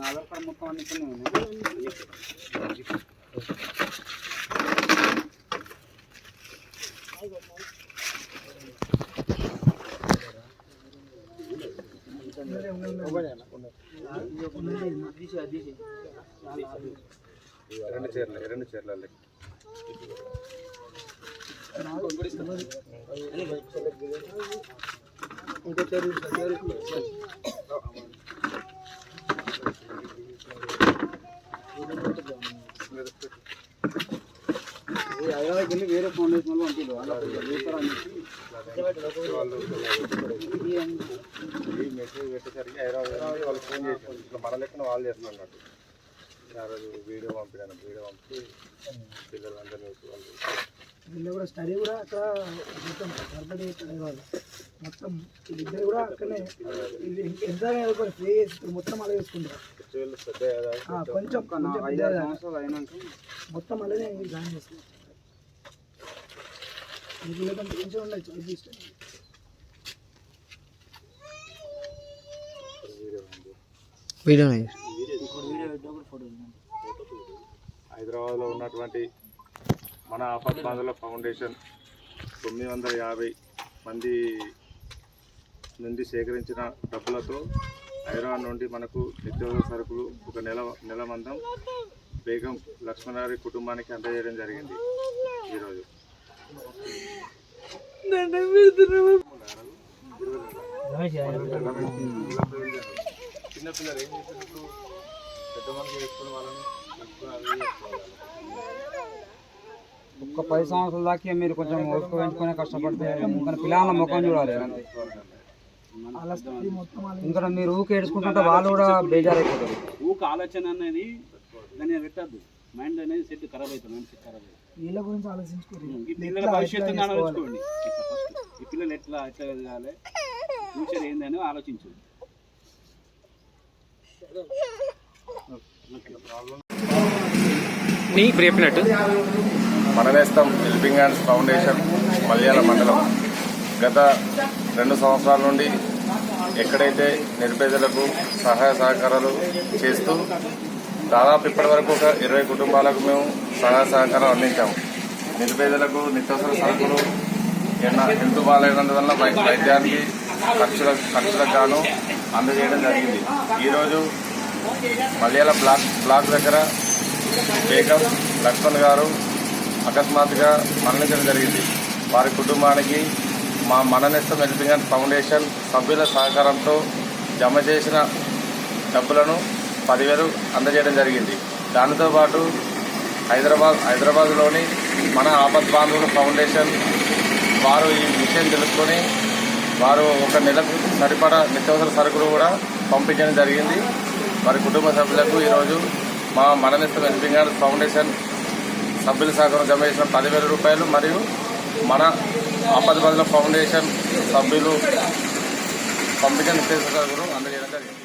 Aadhaar card మొత్తం అన్ని రెండు చీరలు రెండు చీరలు ఇంకో చైర్ తీసుకో, చైర్ తీసుకో. ఇది హైదరాబాద్కి వెళ్ళి వేరే ఫౌండేషన్ వాళ్ళు పంపిలు వాళ్ళ చూస్తారా అని చెప్పి ఈ మెసేజ్ పెట్టేసరికి హైదరాబాద్ వాళ్ళు ఫోన్ చేశారు ఇట్లా మన లెక్కన వాళ్ళు చేస్తున్నట్టు ఆ రోజు వీడియో పంపినాను వీడియో పంపి పిల్లలందరినీ వాళ్ళు వీళ్ళు కూడా స్టడీ కూడా అక్కడ మొత్తం బర్త్డే చదివాలి మొత్తం వీళ్ళిద్దరు కూడా అక్కడనే వీళ్ళు ఎంత ప్లే చేసి మొత్తం అలా వేసుకుంటారు కొంచెం మొత్తం అలానే జాయిన్ చేసుకుంటారు వీడియో హైదరాబాద్లో ఉన్నటువంటి మన ఆఫత్ బాధల ఫౌండేషన్ తొమ్మిది వందల యాభై మంది నుండి సేకరించిన డబ్బులతో హైదరాబాద్ నుండి మనకు నిత్యావసర సరుకులు ఒక నెల నెల మందం బేగం లక్ష్మణారి కుటుంబానికి అందజేయడం జరిగింది ఈరోజు. చిన్నపిల్లలు ఏం చేస్తున్నారు పెద్ద మనుషులు చేసుకుని వాళ్ళని ఒక్క పది సంవత్సరాల దాకా మీరు కొంచెం ఓపిక పెంచుకునే కష్టపడితే ఇంకా పిల్లల ముఖం చూడాలి. ఇంకా మీరు ఊకి ఏడ్చుకుంటుంటే వాళ్ళు కూడా బేజారైపోతారు. ఊక ఆలోచన అనేది దాన్ని పెట్టద్దు. మైండ్ అనేది సెట్ ఖరాబ్ అవుతుంది. మైండ్ సెట్ ఖరాబ్ అవుతుంది. వీళ్ళ గురించి ఆలోచించుకోరు. ఈ పిల్లల భవిష్యత్తుని ఆలోచించుకోండి ఈ పిల్లలు ఎట్లా ఎట్లా ఎదగాలి? ఫ్యూచర్ ఏందని ఆలోచించు మననేస్తం హెల్పింగ్ హ్యాండ్స్ ఫౌండేషన్ మలయాళ మండలం గత రెండు సంవత్సరాల నుండి ఎక్కడైతే నిరుపేదలకు సహాయ సహకారాలు చేస్తూ దాదాపు ఇప్పటి వరకు ఒక ఇరవై కుటుంబాలకు మేము సహాయ సహకారం అందించాము. నిరుపేదలకు నిత్యావసర సరుకులు హెల్త్ బాగాలేనందువల్ల వైద్యానికి ఖర్చుల ఖర్చులకు గాను అందజేయడం జరిగింది. ఈరోజు మలయాళ బ్లాక్ బ్లాక్ దగ్గర బేగం లక్ష్మణ్ గారు అకస్మాత్తుగా మరణించడం జరిగింది. వారి కుటుంబానికి మా మననెస్తం హెల్పింగ్ అండ్ ఫౌండేషన్ సభ్యుల సహకారంతో జమ చేసిన డబ్బులను పదివేలు అందజేయడం జరిగింది. దానితో పాటు హైదరాబాద్ హైదరాబాద్లోని మన ఆపద్ బాంధవుల ఫౌండేషన్ వారు ఈ విషయం తెలుసుకొని వారు ఒక నెలకు సరిపడా నిత్యావసర సరుకులు కూడా పంపించడం జరిగింది. వారి కుటుంబ సభ్యులకు ఈరోజు మా మరణిస్తం హెల్పింగ్ ఫౌండేషన్ సభ్యుల సహకారం జమ చేసిన పదివేల రూపాయలు మరియు మన ఆపద బదుల ఫౌండేషన్ సభ్యులు పంపించిన నిత్యావసర సరుకులు అందజేయడం జరిగింది.